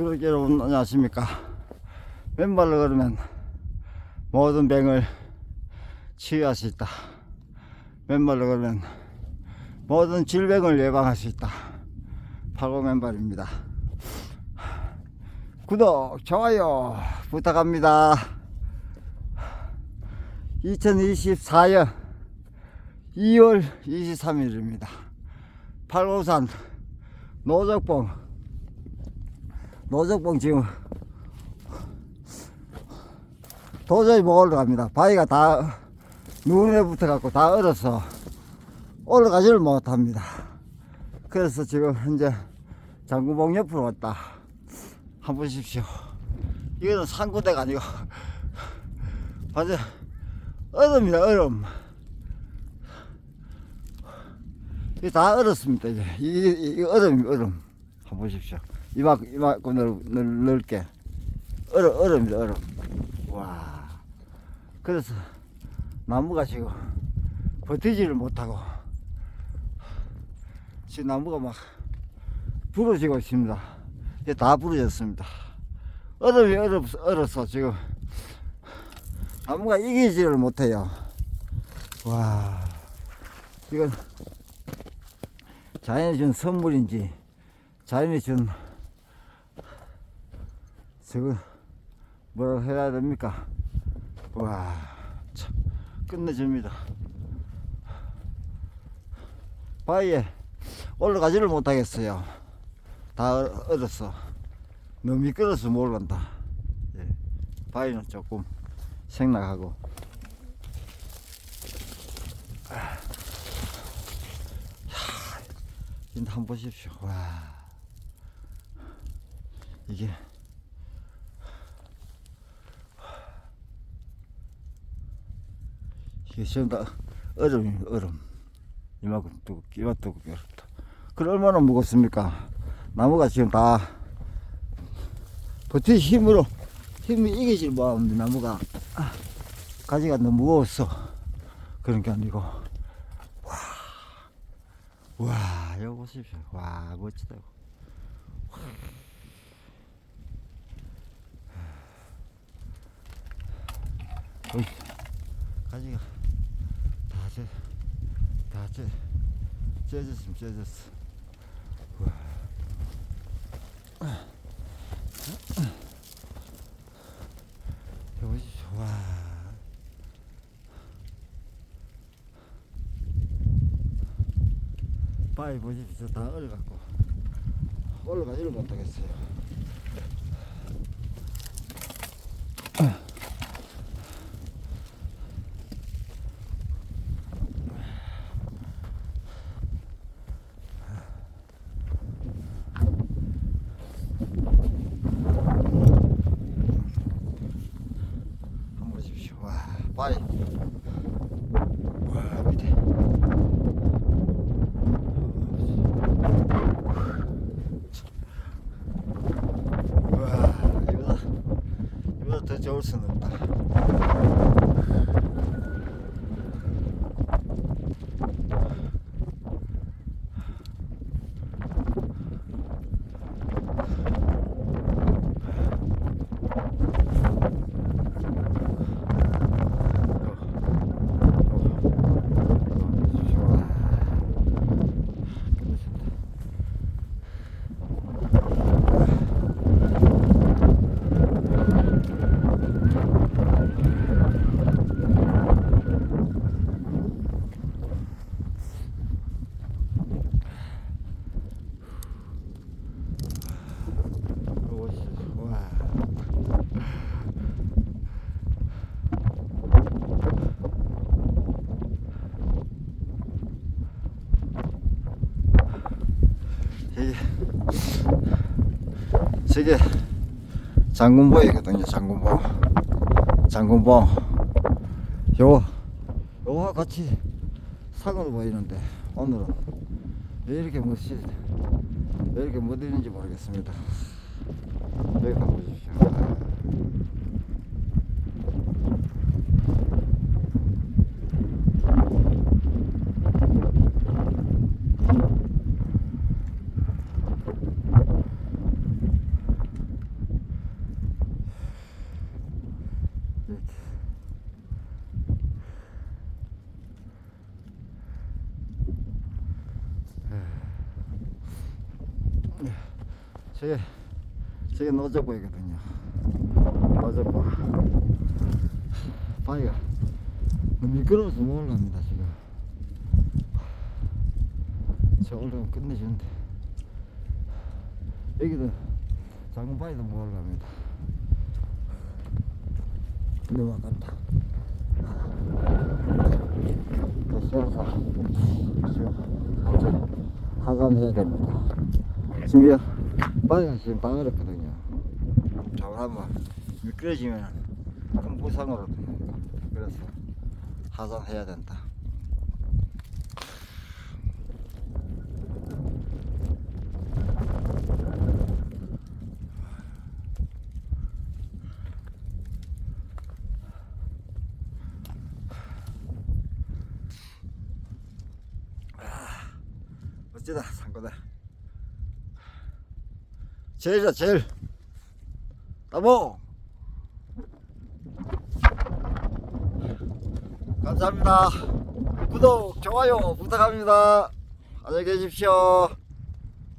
구독자 여러분 안녕하십니까? 왼발로 걸으면 모든 병을 치유할 수 있다. 왼발로 걸으면 모든 질병을 예방할 수 있다. 팔고 맨발입니다. 구독 좋아요 부탁합니다. 2024년 2월 23일입니다. 팔고산 노적봉 노적봉 지금 도저히 못 올라갑니다. 바위가 다 눈에 붙어갖고 다 얼어서 올라가지를 못합니다. 그래서 지금 현재 장구봉 옆으로 왔다. 한번 보십시오. 이거는 산구대가 아니고 완전 얼음이다 얼음. 이게 다 얼었습니다 이제 이게, 이게 얼음이 얼음. 한번 보십시오. 이만큼 이만큼 넓, 넓, 넓게 얼음 얼음이다 얼음. 와. 그래서 나무가 지금 버티지를 못하고 지금 나무가 막 부러지고 있습니다. 이제 다 부러졌습니다. 얼음이 얼어, 얼어서 지금 나무가 이기지를 못해요. 와. 이건 자연이 준 선물인지 자연이 준 저거 뭐라고 해야 됩니까? 와, 참, 끝내줍니다. 바위에 올라가지를 못하겠어요. 다 얼- 얼었어. 너무 미끄러서 못 올라간다. 예. 바위는 조금 생략하고. 아. 야, 이제 한번 보십시오. 와. 이게 전부 다 얼음이 얼음 이만큼 두껍게 이만큼 두껍게 얼었다. 그럼 얼마나 무겁습니까? 나무가 지금 다 버틸 힘으로 힘이 이기질 못하는데 나무가 아, 가지가 너무 무거웠어 그런 게 아니고. 와, 와 이거 보십시오. 와 멋지다고 가지가 다 찢, 다 찢, 찢어졌으면 찢어졌어. 우와. 여보십시오, 와. 바위 보십시오, 다 얼어갖고. 올라가지를 못하겠어요. 한번 보십시오. 와, 바위. 와, 밑에. 와, 이거다. 이거보다 더 좋을 수는 없다. 와. 이게 저게 장군보이거든요 장군보 장군보 요 요와 같이 상으로 보이는데 오늘은 왜 이렇게 멋지 왜 이렇게 못 있는지 모르겠습니다. 여기 한번 보십시오 저게 저게 노저보이거든요. 노저보. 바위가 너무 미끄러워서 못 올라갑니다 지금. 저 올라가면 끝내주는데 여기도 작은 바위도 못 올라갑니다. 너무 아깝다. 시원사 지금 하감해야 됩니다. 바 위가 지금 방어렵거든요. 잘하면 미끄러지면 큰 부상으로. 그래서 하산해야 된다. 멋지다 상거다 제일이다 제일. 따봉 감사합니다. 구독 좋아요 부탁합니다. 안녕히 계십시오